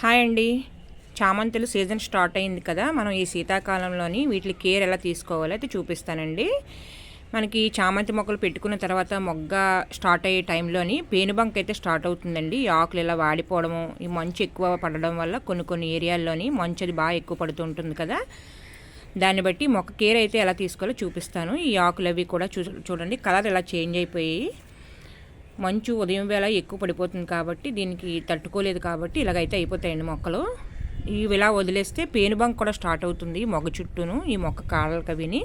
Hi అండి. చామంతులు season start అయింది కదా. మనం ఈ శీతాకాలంలోని వీటి కేర్ ఎలా తీసుకోవాలో అయితే చూపిస్తానండి. మనకి చామంతి మొక్కలు పెట్టుకున్న తర్వాత మొగ్గ స్టార్ట్ అయ్యే టైంలోని పేనుబంక్ అయితే స్టార్ట్ అవుతుందండి. ఈ ఆకులు ఇలా వాడిపోవడము ఈ మంచు ఎక్కువ పడడం వల్ల కొన్ని కొన్ని ఏరియాల్లోని మంచు అది బాగా ఎక్కువ పడుతుంటుంది కదా. దాన్ని బట్టి మొక్క కేర్ అయితే ఎలా తీసుకోవాలో చూపిస్తాను. ఈ ఆకులు అవి కూడా చూ చూడండి. కలర్ ఇలా చేంజ్ అయిపోయి మంచు ఉదయం వేళ ఎక్కువ పడిపోతుంది కాబట్టి దీనికి తట్టుకోలేదు కాబట్టి ఇలాగైతే అయిపోతాయండి మొక్కలు. ఇవి ఇలా వదిలేస్తే పేనుబంక్ కూడా స్టార్ట్ అవుతుంది మొగ చుట్టూను ఈ మొక్క కాళ్ళకి విని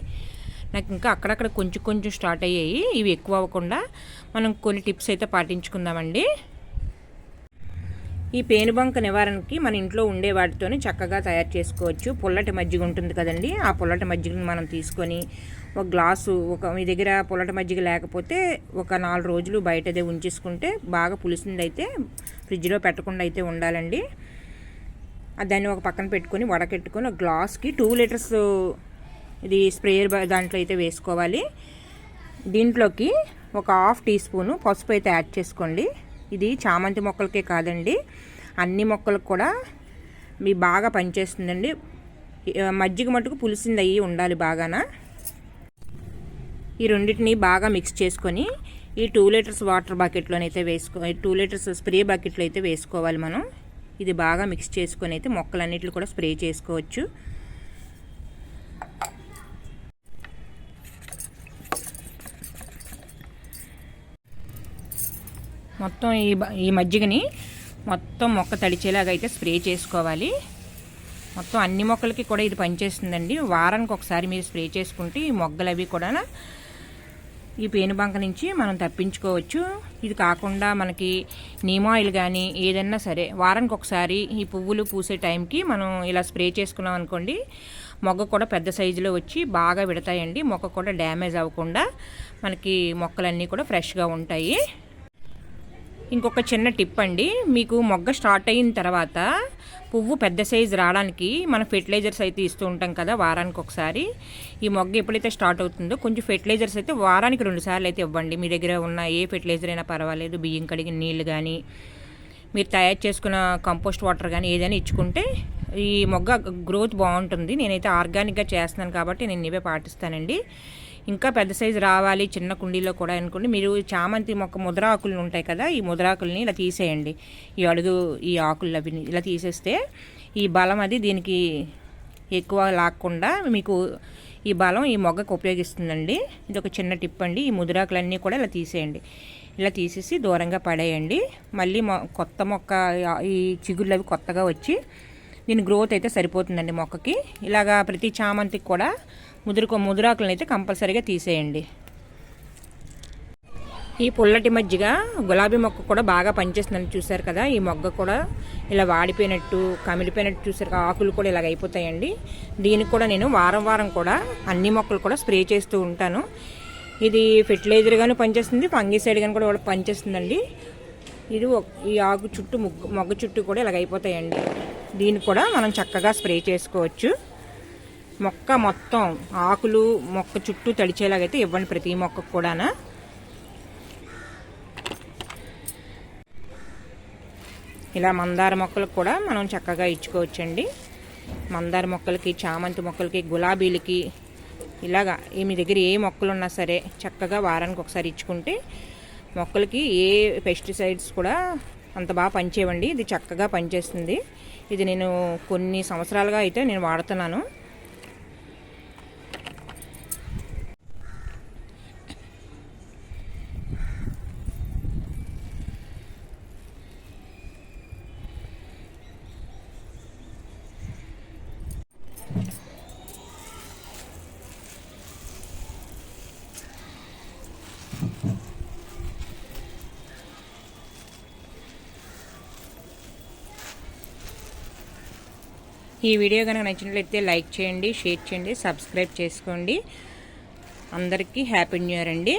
నాకు ఇంకా అక్కడక్కడ కొంచెం కొంచెం స్టార్ట్ అయ్యాయి ఇవి ఎక్కువ అవ్వకుండా మనం కొన్ని టిప్స్ అయితే పాటించుకుందామండి. ఈ పేనుబంక నివారణకి మన ఇంట్లో ఉండే వాటితోనే చక్కగా తయారు చేసుకోవచ్చు. పుల్లటి మజ్జిగ ఉంటుంది కదండి ఆ పుల్లటి మజ్జిగని మనం తీసుకొని ఒక గ్లాసు ఒక మీ దగ్గర పొలట మజ్జిగ లేకపోతే ఒక నాలుగు రోజులు బయటదే ఉంచేసుకుంటే బాగా పులిసింది అయితే ఫ్రిడ్జ్లో పెట్టకుండా అయితే ఉండాలండి దాన్ని ఒక పక్కన పెట్టుకొని వడకెట్టుకొని ఒక గ్లాస్కి టూ లీటర్స్ ఇది స్ప్రేయర్ దాంట్లో అయితే వేసుకోవాలి. దీంట్లోకి ఒక హాఫ్ టీ స్పూను పసుపు అయితే యాడ్ చేసుకోండి. ఇది చామంతి మొక్కలకే కాదండి. అన్ని మొక్కలకు కూడా మీ బాగా పనిచేస్తుందండి. మజ్జిగ మటుకు పులిసింది అయ్యి ఉండాలి బాగాన. ఈ రెండింటిని బాగా మిక్స్ చేసుకొని ఈ టూ లీటర్స్ వాటర్ బకెట్లోనైతే వేసుకో టూ లీటర్స్ స్ప్రే బకెట్లో అయితే వేసుకోవాలి మనం. ఇది బాగా మిక్స్ చేసుకొని అయితే మొక్కలన్నిటిని కూడా స్ప్రే చేసుకోవచ్చు. మొత్తం ఈ ఈ మజ్జిగని మొత్తం మొక్క తడిచేలాగా అయితే స్ప్రే చేసుకోవాలి. మొత్తం అన్ని మొక్కలకి కూడా ఇది పనిచేస్తుందండి. వారానికి ఒకసారి మీరు స్ప్రే చేసుకుంటే ఈ మొగ్గలు అవి కూడా ఈ పేనుబంక నుంచి మనం తప్పించుకోవచ్చు. ఇది కాకుండా మనకి నీమ్ ఆయిల్ కానీ ఏదన్నా సరే వారానికి ఒకసారి ఈ పువ్వులు పూసే టైంకి మనం ఇలా స్ప్రే చేసుకున్నాం అనుకోండి మొగ్గ కూడా పెద్ద సైజులో వచ్చి బాగా విడతాయండి. మొక్క కూడా డ్యామేజ్ అవ్వకుండా మనకి మొక్కలన్నీ కూడా ఫ్రెష్గా ఉంటాయి. ఇంకొక చిన్న టిప్ అండి. మీకు మొగ్గ స్టార్ట్ అయిన తర్వాత పువ్వు పెద్ద సైజు రావడానికి మనం ఫెర్టిలైజర్స్ అయితే ఇస్తూ ఉంటాం కదా వారానికి ఒకసారి. ఈ మొగ్గ ఎప్పుడైతే స్టార్ట్ అవుతుందో కొంచెం ఫెర్టిలైజర్స్ అయితే వారానికి రెండు సార్లు అయితే ఇవ్వండి. మీ దగ్గర ఉన్న ఏ ఫెర్టిలైజర్ అయినా పర్వాలేదు. బియ్యం కడిగిన నీళ్ళు కానీ మీరు తయారు చేసుకున్న కంపోస్ట్ వాటర్ కానీ ఏదైనా ఇచ్చుకుంటే ఈ మొగ్గ గ్రోత్ బాగుంటుంది. నేనైతే ఆర్గానిక్గా చేస్తున్నాను కాబట్టి నేను ఇవే పాటిస్తానండి. ఇంకా పెద్ద సైజు రావాలి చిన్న కుండీలో కూడా అనుకోండి. మీరు చామంతి మొక్క ముద్రాకులు ఉంటాయి కదా ఈ ముద్రాకుల్ని ఇలా తీసేయండి. ఈ అడుగు ఈ ఆకులు అవి ఇలా తీసేస్తే ఈ బలం అది దీనికి ఎక్కువ లాక్కుండా మీకు ఈ బలం ఈ మొగ్గకు ఉపయోగిస్తుందండి. ఇది ఒక చిన్న టిప్ అండి. ఈ ముదిరాకులన్నీ కూడా ఇలా తీసేయండి. ఇలా తీసేసి దూరంగా పడేయండి. మళ్ళీ కొత్త మొక్క ఈ చిగుళ్ళు అవి కొత్తగా వచ్చి దీని గ్రోత్ అయితే సరిపోతుందండి మొక్కకి. ఇలాగా ప్రతి చామంతికి కూడా ముదురుకో ముదురాకులను అయితే కంపల్సరీగా తీసేయండి. ఈ పుల్లటి మజ్జిగ గులాబీ మొక్క కూడా బాగా పనిచేస్తుందని చూశారు కదా. ఈ మొగ్గ కూడా ఇలా వాడిపోయినట్టు కమిలిపోయినట్టు చూసారు ఆకులు కూడా ఇలాగ అయిపోతాయండి. దీనికి కూడా నేను వారం వారం కూడా అన్ని మొక్కలు కూడా స్ప్రే చేస్తూ ఉంటాను. ఇది ఫెర్టిలైజర్ కానీ పనిచేస్తుంది ఫంగిసైడ్ కానీ కూడా పనిచేస్తుందండి. ఇది ఈ ఆకు చుట్టూ మొగ్గు మొగ్గ చుట్టూ కూడా ఇలాగ అయిపోతాయండి. దీన్ని కూడా మనం చక్కగా స్ప్రే చేసుకోవచ్చు. మొక్క మొత్తం ఆకులు మొక్క చుట్టూ తడిచేలాగైతే ఇవ్వండి ప్రతి మొక్కకు కూడానా. ఇలా మందార మొక్కలకు కూడా మనం చక్కగా ఇచ్చుకోవచ్చండి. మందార మొక్కలకి చామంతి మొక్కలకి గులాబీలకి ఇలాగా మీ దగ్గర ఏ మొక్కలు ఉన్నా సరే చక్కగా వారానికి ఒకసారి ఇచ్చుకుంటే మొక్కలకి ఏ పెస్టిసైడ్స్ కూడా అంత బాగా పనిచేయండి ఇది చక్కగా పనిచేస్తుంది. ఇది నేను కొన్ని సంవత్సరాలుగా అయితే నేను వాడుతున్నాను. ఈ వీడియో కనుక నచ్చినట్లయితే లైక్ చేయండి షేర్ చేయండి సబ్స్క్రైబ్ చేసుకోండి. అందరికీ హ్యాపీ న్యూ ఇయర్ అండి.